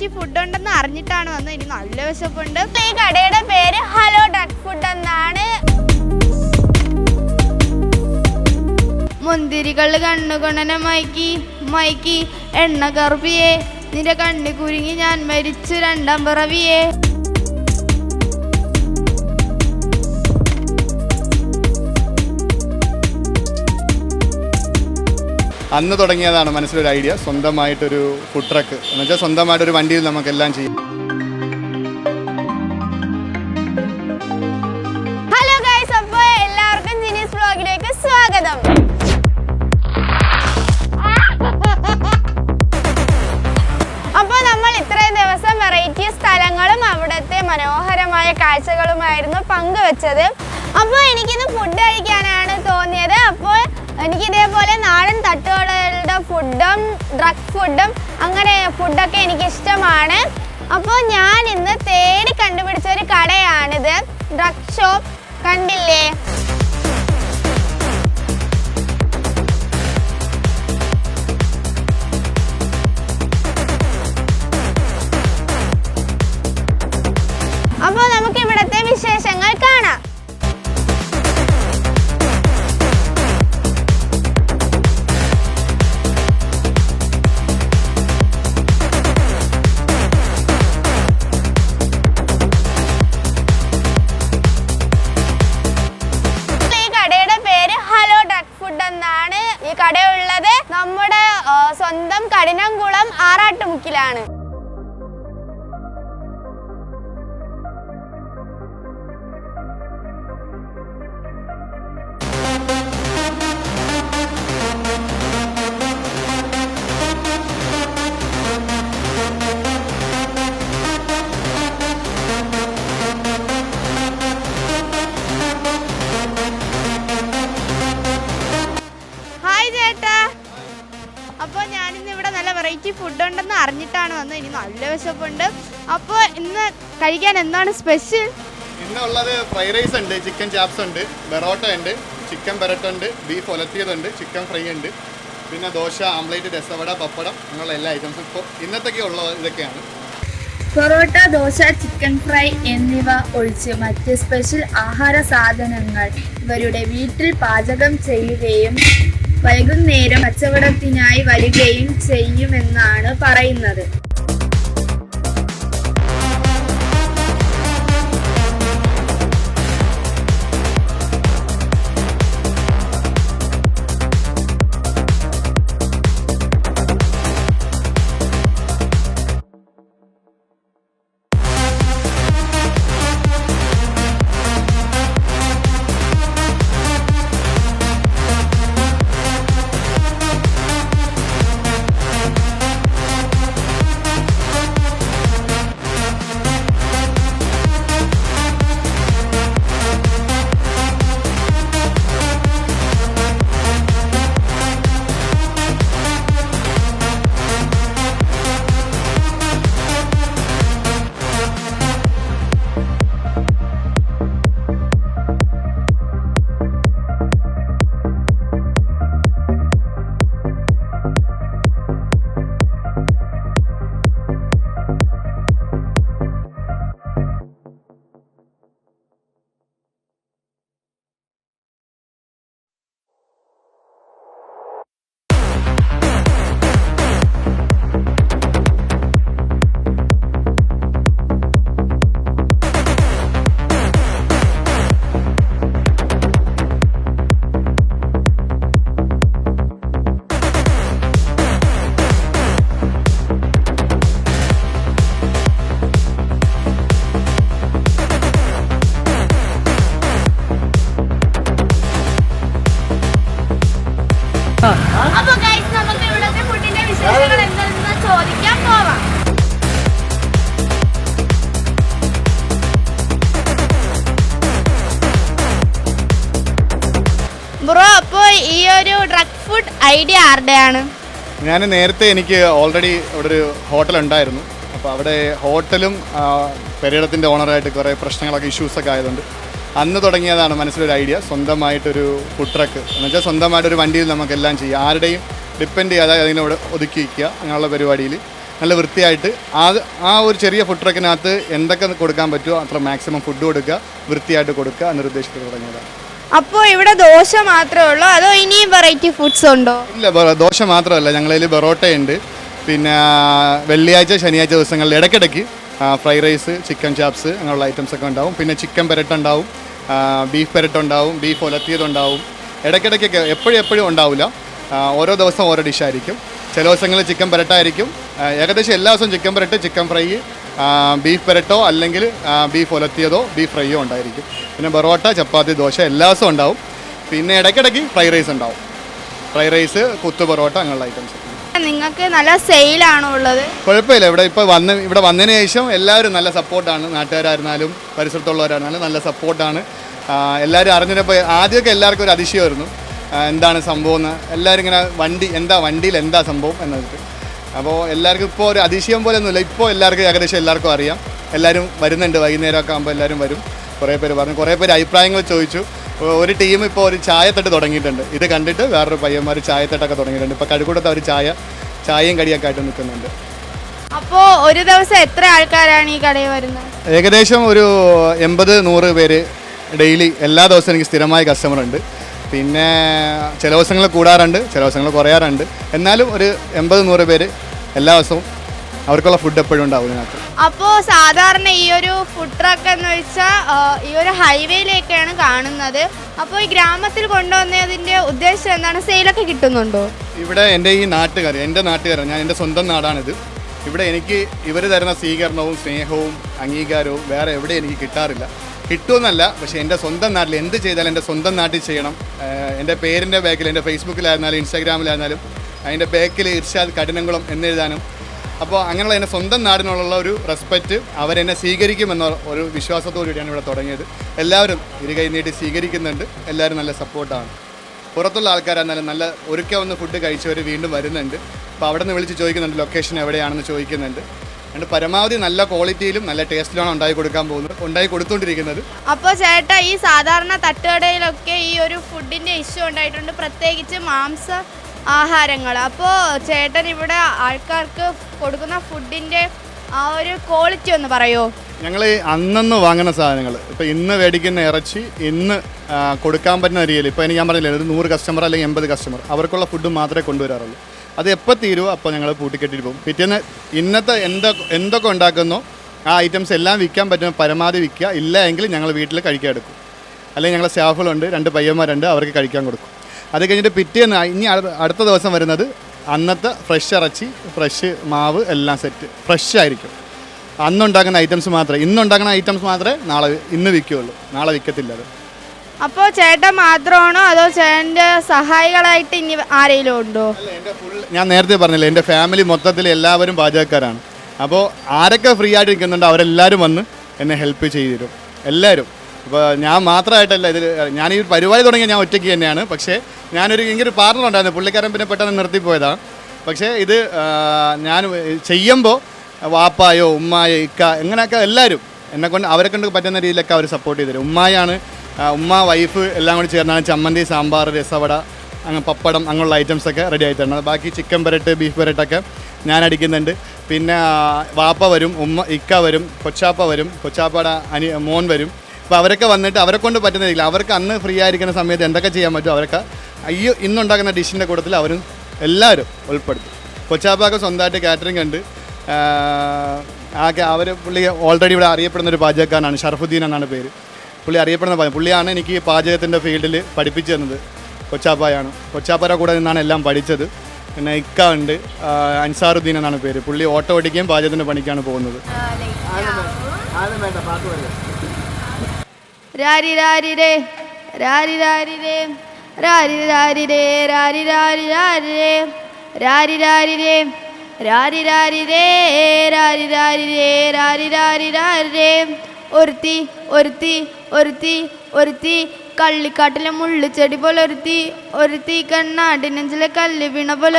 Variety food ഉണ്ടെന്ന് അറിഞ്ഞിട്ടാണ് വന്നത്. ഇനി നല്ല വിശപ്പുണ്ട്. ഈ കടയുടെ പേര് ഹലോ ഡക്ക് ഫുഡ് എന്നാണ്. മുന്തിരികൾ കണ്ണുകൊണ്ടനെ മയക്കി മയക്കി. എണ്ണ കറുപ്പിയേ നിന്റെ കണ്ണു കുരുങ്ങി ഞാൻ മരിച്ചു രണ്ടാം പിറവിയേ. അന്ന് തുടങ്ങിയതാണ് മനസ്സിലൊരു ഐഡിയ. സ്വന്തമായിട്ടൊരു ഫുഡ് ട്രക്ക് എന്ന് വെച്ചാൽ സ്വന്തമായിട്ടൊരു വണ്ടിയിൽ നമുക്കെല്ലാം ചെയ്യും. ഹലോ അപ്പോൾ എല്ലാവർക്കും വ്ലോഗിലേക്ക് സ്വാഗതം. അപ്പോൾ നമ്മൾ ദിവസം വെറൈറ്റി കാഴ്ചകളുമായിരുന്നു പങ്കുവെച്ചത്. അപ്പോൾ എനിക്കിന്ന് ഫുഡ് കഴിക്കാനാണ് തോന്നിയത്. അപ്പോൾ എനിക്ക് ഇതേപോലെ നാടൻ തട്ടുകടകളുടെ ഫുഡും ഡ്രഗ് ഫുഡും അങ്ങനെ ഫുഡൊക്കെ എനിക്ക് ഇഷ്ടമാണ് അപ്പോൾ ഞാൻ ഇന്ന് തേടി കണ്ടുപിടിച്ച ഒരു കടയാണിത്. ഡ്രഗ് ഷോപ്പ് കണ്ടില്ലേ? ആറാട്ടുമുക്കിലാണ് കഴിക്കാൻ എന്താണ് സ്പെഷ്യൽ? ഇന്നുള്ളത് ഫ്രൈഡ് റൈസ് ഉണ്ട് ചിക്കൻ ചാപ്സ് ഉണ്ട് ബെറോട്ട ഉണ്ട് ചിക്കൻ പെരട്ട ഉണ്ട് ബീഫ് ഒലത്തിയതുണ്ട് ചിക്കൻ ഫ്രൈ ഉണ്ട് പിന്നെ ദോശ ആംപ്ലേറ്റ് രസവട പപ്പടം അങ്ങനെയുള്ള എല്ലാ ഐറ്റംസും ഇപ്പോൾ ഇന്നത്തേക്ക് ഉള്ള ഇതൊക്കെയാണ്. പൊറോട്ട ദോശ ചിക്കൻ ഫ്രൈ എന്നിവ ഒഴിച്ച് മറ്റ് സ്പെഷ്യൽ ആഹാര സാധനങ്ങൾ ഇവരുടെ വീട്ടിൽ പാചകം ചെയ്യുകയും വൈകുന്നേരം കച്ചവടത്തിനായി വരികയും ചെയ്യുമെന്നാണ് പറയുന്നത്. അപ്പൊ ഗൈസ് നമുക്ക് ഇവിടുത്തെ ഫുഡിന്റെ വിശേഷങ്ങൾ ചോദിക്കാൻ പോവാം. ബ്രോ അപ്പോൾ ഈ ഒരു ഡ്രഗ് ഫുഡ് ഐഡിയ ആരുടെയാണ്? ഞാൻ നേരത്തെ എനിക്ക് ഓൾറെഡി ഇവിടെ ഒരു ഹോട്ടൽ ഉണ്ടായിരുന്നു. അപ്പോൾ അവിടെ ഹോട്ടലും പെരേടത്തിന്റെ ഓണറായിട്ട് കുറേ പ്രശ്നങ്ങളൊക്കെ ഇഷ്യൂസൊക്കെ ആയതുകൊണ്ട് അന്ന് തുടങ്ങിയതാണ് മനസ്സിലൊരു ഐഡിയ. സ്വന്തമായിട്ടൊരു ഫുഡ് ട്രക്ക് എന്ന് വെച്ചാൽ സ്വന്തമായിട്ടൊരു വണ്ടിയിൽ നമുക്കെല്ലാം ചെയ്യാം. ആരുടെയും ഡിപ്പെൻഡ് ചെയ്യാതെ അതിനോട് ഒതുക്കി വയ്ക്കുക അങ്ങനെയുള്ള പരിപാടിയിൽ നല്ല വൃത്തിയായിട്ട് ആ ആ ഒരു ചെറിയ ഫുഡ് ട്രക്കിനകത്ത് എന്തൊക്കെ കൊടുക്കാൻ പറ്റുമോ അത്ര മാക്സിമം ഫുഡ് കൊടുക്കുക വൃത്തിയായിട്ട് കൊടുക്കുക എന്നൊരു ഉദ്ദേശത്തിൽ തുടങ്ങിയതാണ്. അപ്പോൾ ഇവിടെ ദോശ മാത്രമേ ഉള്ളൂ? അതോ ഇനിയും വെറൈറ്റി ഫുഡ്സ് ഉണ്ടോ? ഇല്ല ദോശ മാത്രമല്ല. ഞങ്ങളതിൽ ബൊറോട്ടയുണ്ട്. പിന്നെ വെള്ളിയാഴ്ച ശനിയാഴ്ച ദിവസങ്ങളിൽ ഇടയ്ക്കിടയ്ക്ക് ഫ്രൈഡ് റൈസ് ചിക്കൻ ചാപ്സ് അങ്ങനെയുള്ള ഐറ്റംസ് ഒക്കെ ഉണ്ടാവും. പിന്നെ ചിക്കൻ പെരട്ട് ഉണ്ടാവും ബീഫ് പെരട്ട് ഉണ്ടാവും ബീഫ് ഒലത്തിയതുണ്ടാവും ഇടയ്ക്കിടയ്ക്കൊക്കെ എപ്പോഴും എപ്പോഴും ഉണ്ടാവില്ല. ഓരോ ദിവസം ഓരോ ഡിഷായിരിക്കും ചില ദിവസങ്ങളിൽ ചിക്കൻ പെരട്ടായിരിക്കും ഏകദേശം എല്ലാ ദിവസവും ചിക്കൻ പെരട്ട് ചിക്കൻ ഫ്രൈ ബീഫ് പെരട്ടോ അല്ലെങ്കിൽ ബീഫ് ഒലത്തിയതോ ബീഫ് ഫ്രൈയോ ഉണ്ടായിരിക്കും. പിന്നെ ബൊറോട്ട ചപ്പാത്തി ദോശ എല്ലാ ദിവസവും ഉണ്ടാവും. പിന്നെ ഇടയ്ക്കിടയ്ക്ക് ഫ്രൈഡ് റൈസ് ഉണ്ടാവും. ഫ്രൈഡ് റൈസ് കുത്തു പൊറോട്ട അങ്ങനെയുള്ള ഐറ്റംസ് നിങ്ങൾക്ക് നല്ല സെയിലാണോ ഉള്ളത്? കുഴപ്പമില്ല. ഇവിടെ ഇപ്പോൾ വന്ന് ഇവിടെ വന്നതിന് ശേഷം എല്ലാവരും നല്ല സപ്പോർട്ടാണ് നാട്ടുകാരായിരുന്നാലും പരിസരത്തുള്ളവരായിരുന്നാലും നല്ല സപ്പോർട്ടാണ് എല്ലാവരും അറിഞ്ഞപ്പോൾ ആദ്യമൊക്കെ എല്ലാവർക്കും ഒരു അതിശയമായിരുന്നു. എന്താണ് സംഭവം എന്ന്. എല്ലാവരും ഇങ്ങനെ വണ്ടി എന്താ വണ്ടിയിൽ എന്താ സംഭവം എന്നൊക്കെ അപ്പോൾ എല്ലാവർക്കും ഇപ്പോൾ ഒരു അതിശയം പോലെ ഒന്നുമില്ല ഇപ്പോൾ എല്ലാവർക്കും ഏകദേശം എല്ലാവർക്കും അറിയാം. എല്ലാവരും വരുന്നുണ്ട്. വൈകുന്നേരമൊക്കെ ആകുമ്പോൾ എല്ലാവരും വരും. കുറേ പേര് പറഞ്ഞു. കുറേ പേര് അഭിപ്രായങ്ങൾ ചോദിച്ചു. ഒരു ടീം ഇപ്പോൾ ഒരു ചായത്തട്ട് തുടങ്ങിയിട്ടുണ്ട്. ഇത് കണ്ടിട്ട് വേറൊരു പയ്യന്മാർ ചായത്തട്ടൊക്കെ തുടങ്ങിയിട്ടുണ്ട്. ഇപ്പോൾ കഴുകൂടത്ത് അവർ ചായ ചായയും കടിയൊക്കെ ആയിട്ട് നിൽക്കുന്നുണ്ട്. അപ്പോൾ ഒരു ദിവസം എത്ര ആൾക്കാരാണ് ഈ കടയിൽ വരുന്നത്? ഏകദേശം ഒരു എൺപത് നൂറ് പേര് ഡെയിലി എല്ലാ ദിവസവും എനിക്ക് സ്ഥിരമായ കസ്റ്റമർ ഉണ്ട്. പിന്നെ ചില ദിവസങ്ങൾ കൂടാറുണ്ട് ചില ദിവസങ്ങൾ കുറയാറുണ്ട്. എന്നാലും ഒരു എൺപത് നൂറ് പേര് എല്ലാ ദിവസവും അവർക്കുള്ള ഫുഡ് എപ്പോഴും ഉണ്ടാവും ഇതിനകത്ത്. അപ്പോൾ സാധാരണ ഈ ഒരു ഫുഡ് ട്രക്ക് എന്ന് വെച്ചാൽ ഈ ഒരു ഹൈവേയിലേക്കാണ് കാണുന്നത്. അപ്പോൾ ഈ ഗ്രാമത്തിൽ കൊണ്ടുവന്നതിന്റെ ഉദ്ദേശം എന്താണ്? സെയിലൊക്കെ കിട്ടുന്നുണ്ടോ? ഇവിടെ എന്റെ ഈ നാട്ടുകാർ എന്റെ നാട്ടുകാരാണ്. ഞാൻ എന്റെ സ്വന്തം നാടാണിത്. ഇവിടെ എനിക്ക് ഇവർ തരുന്ന സ്വീകരണവും സ്നേഹവും അംഗീകാരവും വേറെ എവിടെ എനിക്ക് കിട്ടാറില്ല. കിട്ടുമെന്നല്ല പക്ഷേ എന്റെ സ്വന്തം നാട്ടിൽ എന്ത് ചെയ്താലും എന്റെ സ്വന്തം നാട്ടിൽ ചെയ്യണം. എന്റെ പേരിന്റെ ബാക്കിൽ എന്റെ ഫേസ്ബുക്കിലായിരുന്നാലും ഇൻസ്റ്റാഗ്രാമിലായിരുന്നാലും അതിന്റെ ബാക്കിൽ ഇർഷാദ് കഠിനംകുളം എന്നെഴുതാനും അപ്പോൾ അങ്ങനെയുള്ള എന്റെ സ്വന്തം നാടിനുള്ള ഒരു റെസ്പെക്റ്റ് അവരെന്നെ സ്വീകരിക്കുമെന്ന ഒരു വിശ്വാസത്തോടുകൂടിയാണ് ഇവിടെ തുടങ്ങിയത്. എല്ലാവരും ഇരു കൈ നീട്ടി സ്വീകരിക്കുന്നുണ്ട്. എല്ലാവരും നല്ല സപ്പോർട്ടാണ് പുറത്തുള്ള ആൾക്കാരാണെന്നാലും നല്ല ഒരുക്ക ഒന്ന് ഫുഡ് കഴിച്ചവർ വീണ്ടും വരുന്നുണ്ട്. അപ്പോൾ അവിടെ നിന്ന് വിളിച്ച് ചോദിക്കുന്നുണ്ട് ലൊക്കേഷൻ എവിടെയാണെന്ന്? ചോദിക്കുന്നുണ്ട്. അതുകൊണ്ട് പരമാവധി നല്ല ക്വാളിറ്റിയിലും നല്ല ടേസ്റ്റിലാണ് ഉണ്ടാക്കി കൊടുക്കാൻ പോകുന്നത് ഉണ്ടാക്കി കൊടുത്തുകൊണ്ടിരിക്കുന്നത് അപ്പോൾ ചേട്ടാ ഈ സാധാരണ തട്ടുകടയിലൊക്കെ ഈ ഒരു ഫുഡിന്റെ ഇഷ്യൂ ഉണ്ടായിട്ടുണ്ട്. പ്രത്യേകിച്ച് മാംസ ആഹാരങ്ങൾ. അപ്പോൾ ചേട്ടൻ ഇവിടെ ആൾക്കാർക്ക് കൊടുക്കുന്ന ഫുഡിന്റെ ആ ഒരു ക്വാളിറ്റി ഒന്ന് പറയോ? ഞങ്ങൾ അന്നന്ന് വാങ്ങുന്ന സാധനങ്ങൾ. ഇപ്പോൾ ഇന്ന് മേടിക്കുന്ന ഇറച്ചി ഇന്ന് കൊടുക്കാൻ പറ്റുന്ന രീതിയിൽ ഇപ്പോൾ എനിക്ക് ഞാൻ പറഞ്ഞില്ല ഒരു നൂറ് കസ്റ്റമർ അല്ലെങ്കിൽ എൺപത് കസ്റ്റമർ അവർക്കുള്ള ഫുഡ് മാത്രമേ കൊണ്ടുവരാറുള്ളൂ. അത് എപ്പോൾ തീരുമോ അപ്പോൾ ഞങ്ങൾ പൂട്ടിക്കെട്ടിട്ട് പോകും. പിറ്റേന്ന് ഇന്നത്തെ എന്തൊക്കെ എന്തൊക്കെ ഉണ്ടാക്കുന്നോ ആ ഐറ്റംസ് എല്ലാം വിൽക്കാൻ പറ്റുന്ന പരമാവധി വിൽക്കുക. ഇല്ല എങ്കിൽ ഞങ്ങൾ വീട്ടിൽ കഴിക്കാൻ എടുക്കും. അല്ലെങ്കിൽ ഞങ്ങളെ സ്റ്റാഫുകളുണ്ട് രണ്ട് പയ്യന്മാരുണ്ട് അവർക്ക് കഴിക്കാൻ കൊടുക്കും. അത് കഴിഞ്ഞിട്ട് പിറ്റേന്ന് ഇനി അടുത്ത- ദിവസം വരുന്നത് അന്നത്തെ ഫ്രഷ് ഇറച്ചി ഫ്രഷ് മാവ് എല്ലാം സെറ്റ് ഫ്രഷ് ആയിരിക്കും. അന്നുണ്ടാക്കുന്ന ഐറ്റംസ് മാത്രമേ ഇന്നുണ്ടാക്കുന്ന ഐറ്റംസ് മാത്രമേ നാളെ ഇന്ന് വിൽക്കുകയുള്ളൂ. നാളെ വിൽക്കത്തില്ല അത്. അപ്പോൾ ചേട്ടൻ മാത്രമാണോ അതോ ചേട്ടന്റെ സഹായികളായിട്ട് ഇനി ആരെങ്കിലും ഉണ്ടോ? ഞാൻ നേരത്തെ പറഞ്ഞില്ലേ എന്റെ ഫാമിലി മൊത്തത്തിൽ എല്ലാവരും പാചകക്കാരാണ്. അപ്പോൾ ആരൊക്കെ ഫ്രീ ആയിട്ട് നിൽക്കുന്നുണ്ടോ അവരെല്ലാവരും വന്ന് എന്നെ ഹെൽപ്പ് ചെയ്തു തരും എല്ലാവരും. ഇപ്പോൾ ഞാൻ മാത്രമായിട്ടല്ല ഇതിൽ ഞാൻ ഈ പരിപാടി തുടങ്ങിയ ഞാൻ ഒറ്റയ്ക്ക് തന്നെയാണ്. പക്ഷേ ഞാനൊരു ഇങ്ങനെ പാർട്ണർ ഉണ്ടായിരുന്നു. പുള്ളിക്കാരൻ പിന്നെ പെട്ടെന്ന് നിർത്തിപ്പോയതാണ് പക്ഷേ ഇത് ഞാൻ ചെയ്യുമ്പോൾ വാപ്പായോ ഉമ്മായോ ഇക്ക എങ്ങനെയൊക്കെ എല്ലാവരും എന്നെ കൊണ്ട് അവരെ കൊണ്ട് പറ്റുന്ന രീതിയിലൊക്കെ അവർ സപ്പോർട്ട് ചെയ്തു തരും. ഉമ്മായാണ് ഉമ്മ വൈഫ് എല്ലാം കൂടി ചേർന്നാണ് ചമ്മന്തി സാമ്പാർ രസവട അങ്ങ് പപ്പടം അങ്ങനെയുള്ള ഐറ്റംസ് ഒക്കെ റെഡി ആയി തരണം ബാക്കി ചിക്കൻ പെരട്ട് ബീഫ് പെരട്ടൊക്കെ ഞാൻ അടിക്കുന്നുണ്ട്. പിന്നെ വാപ്പ വരും ഉമ്മ ഇക്ക വരും കൊച്ചാപ്പ വരും കൊച്ചാപ്പയുടെ അനി മോൻ വരും. അപ്പോൾ അവരൊക്കെ വന്നിട്ട് അവരെ കൊണ്ട് പറ്റുന്ന രീതിയിൽ അവർക്ക് അന്ന് ഫ്രീ ആയിരിക്കുന്ന സമയത്ത് എന്തൊക്കെ ചെയ്യാൻ പറ്റും അവരൊക്കെ അയ്യോ ഇന്നുണ്ടാക്കുന്ന ഡിഷിന്റെ കൂട്ടത്തിൽ അവരും എല്ലാവരും ഉൾപ്പെടുത്തും. കൊച്ചാപ്പാക്ക് സ്വന്തമായിട്ട് കാറ്ററിംഗ് ഉണ്ട്. ആകെ അവർ പുള്ളി ഓൾറെഡി ഇവിടെ അറിയപ്പെടുന്ന ഒരു പാചകക്കാരനാണ് ഷർഫുദ്ദീൻ എന്നാണ് പേര്. പുള്ളി അറിയപ്പെടുന്ന പാചകം. പുള്ളിയാണ് എനിക്ക് പാചകത്തിന്റെ ഫീൽഡിൽ പഠിപ്പിച്ചു തന്നത്. കൊച്ചാപ്പായാണ്. കൊച്ചാപ്പാര കൂടെ നിന്നാണ് എല്ലാം പഠിച്ചത്. പിന്നെ ഇക്ക ഉണ്ട്. അൻസാറുദ്ദീൻ എന്നാണ് പേര്. പുള്ളി ഓട്ടോ ഓടിക്കുകയും പാചകത്തിന്റെ പണിക്കാണ് പോകുന്നത്. രാരി പാട്ട് രേ രാരി രാരി രേ രാരി രാരി രേ രാരി രാരി രാരി രേ രാരി രാരി രേ രാരി രാരി രേ രാരി രാരി രേ രാരി രാരി രാരി രേ ഒരുത്തി ഒരുത്തി ഒരുത്തി ഒരുത്തി കള്ളിക്കാട്ടിലെ മുള്ളുചെടി പോലെ ഒരുത്തി കണ്ണാടി നെഞ്ചിലെ കല്ല് വീണ പോലെ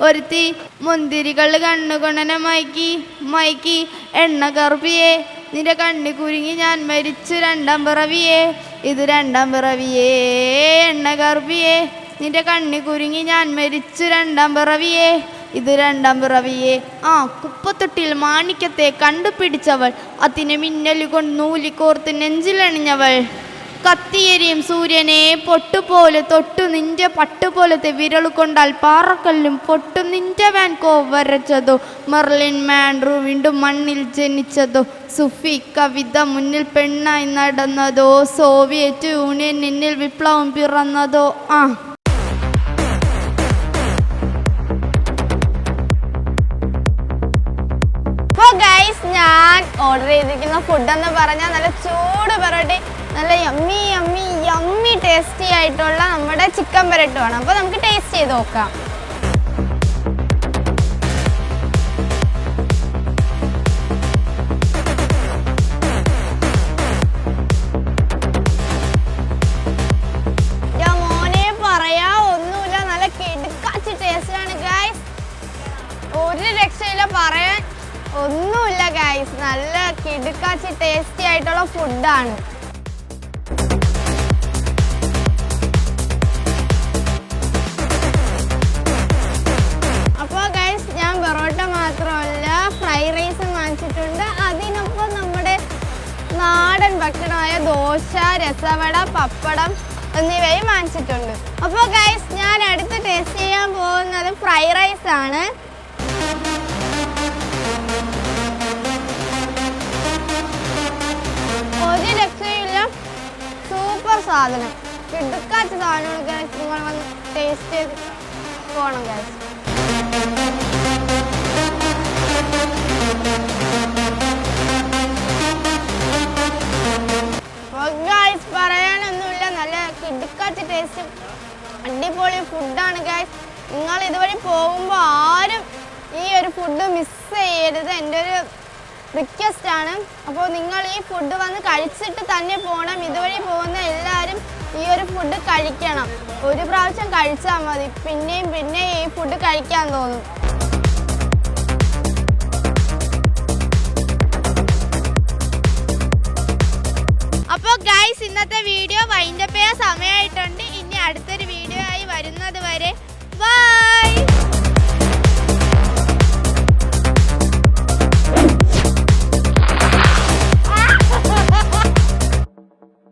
ഒരുത്തി മുന്തിരികൾ കണ്ണുകൊണ്ടനെ മയക്കി മയക്കി എണ്ണ കറുപ്പിയേ നിന്റെ കണ്ണി കുരുങ്ങി ഞാൻ മരിച്ചു രണ്ടാം പിറവിയേ. ഇത് രണ്ടാം പിറവിയേ എണ്ണ കറുപ്പിയേ. നിന്റെ കണ്ണി കുരുങ്ങി ഞാൻ മരിച്ചു രണ്ടാം പിറവിയേ. ഇത് രണ്ടാം പിറവിയെ. ആ കുപ്പത്തൊട്ടിൽ മാണിക്യത്തെ കണ്ടുപിടിച്ചവൾ. അതിനെ മിന്നലുകൊണ്ട് നൂലിക്കോർത്ത് നെഞ്ചിലണിഞ്ഞവൾ. കത്തിയെരിയും സൂര്യനെ പൊട്ടുപോലെ തൊട്ടു നിന്റെ പട്ടുപോലത്തെ വിരൽ കൊണ്ടാൽ പാറക്കല്ലും പൊട്ടു നിന്റെ വാൻകോ വരച്ചതോ മെർലിൻ മാൻഡ്രു വീണ്ടും മണ്ണിൽ ജനിച്ചതോ. സുഫി കവിത മുന്നിൽ പെണ്ണായി നടന്നതോ. സോവിയറ്റ് യൂണിയൻ നിന്നിൽ വിപ്ലവം പിറന്നതോ. ആ. ഞാൻ ഓർഡർ ചെയ്തിരിക്കുന്ന ഫുഡ് എന്ന് പറഞ്ഞാൽ നല്ല ചൂട് പൊറോട്ടി നല്ല യമ്മി യമ്മി യമ്മി ടേസ്റ്റി ആയിട്ടുള്ള നമ്മുടെ ചിക്കൻ പൊരട്ടുമാണ് അപ്പോൾ നമുക്ക് ടേസ്റ്റ് ചെയ്ത് നോക്കാം. ഒരു പറയാൻ ഒന്നുമില്ല ഗൈസ് നല്ല കിടുക്കാച്ചി ടേസ്റ്റി ആയിട്ടുള്ള ഫുഡാണ് ദോശ രസവട പപ്പടം എന്നിവയും വാങ്ങിച്ചിട്ടുണ്ട്. അപ്പോൾ ഗൈസ് ഞാൻ അടുത്ത് ടേസ്റ്റ് ചെയ്യാൻ പോകുന്നത് ഫ്രൈ റൈസ് ആണ്. ഒരു രക്ഷയില്ല സൂപ്പർ സാധനം. കിടുക്കാച്ച ഗൈസ് നിങ്ങൾ വന്ന് ടേസ്റ്റ് ചെയ്ത് പോകണം ഗൈസ് കിടുക്കാച്ച ടേസ്റ്റും അടിപൊളി ഫുഡാണ് ഗൈസ് നിങ്ങൾ ഇതുവഴി പോകുമ്പോൾ ആരും ഈ ഒരു ഫുഡ് മിസ് ചെയ്യരുത്. എന്റെ ഒരു റിക്വസ്റ്റ് ആണ്. അപ്പോൾ നിങ്ങൾ ഈ ഫുഡ് വന്ന് കഴിച്ചിട്ട് തന്നെ പോകണം ഇതുവഴി പോകുന്ന എല്ലാവരും ഈ ഒരു ഫുഡ് കഴിക്കണം. ഒരു പ്രാവശ്യം കഴിച്ചാൽ മതി. പിന്നെയും പിന്നെയും ഈ ഫുഡ് കഴിക്കാൻ തോന്നും. ഇന്നത്തെ വീഡിയോ വൈൻഡപ്പ് ചെയ്യാൻ സമയമായിട്ടുണ്ട്. ഇനി അടുത്തൊരു വീഡിയോ ആയി വരുന്നത് വരെ. ബൈ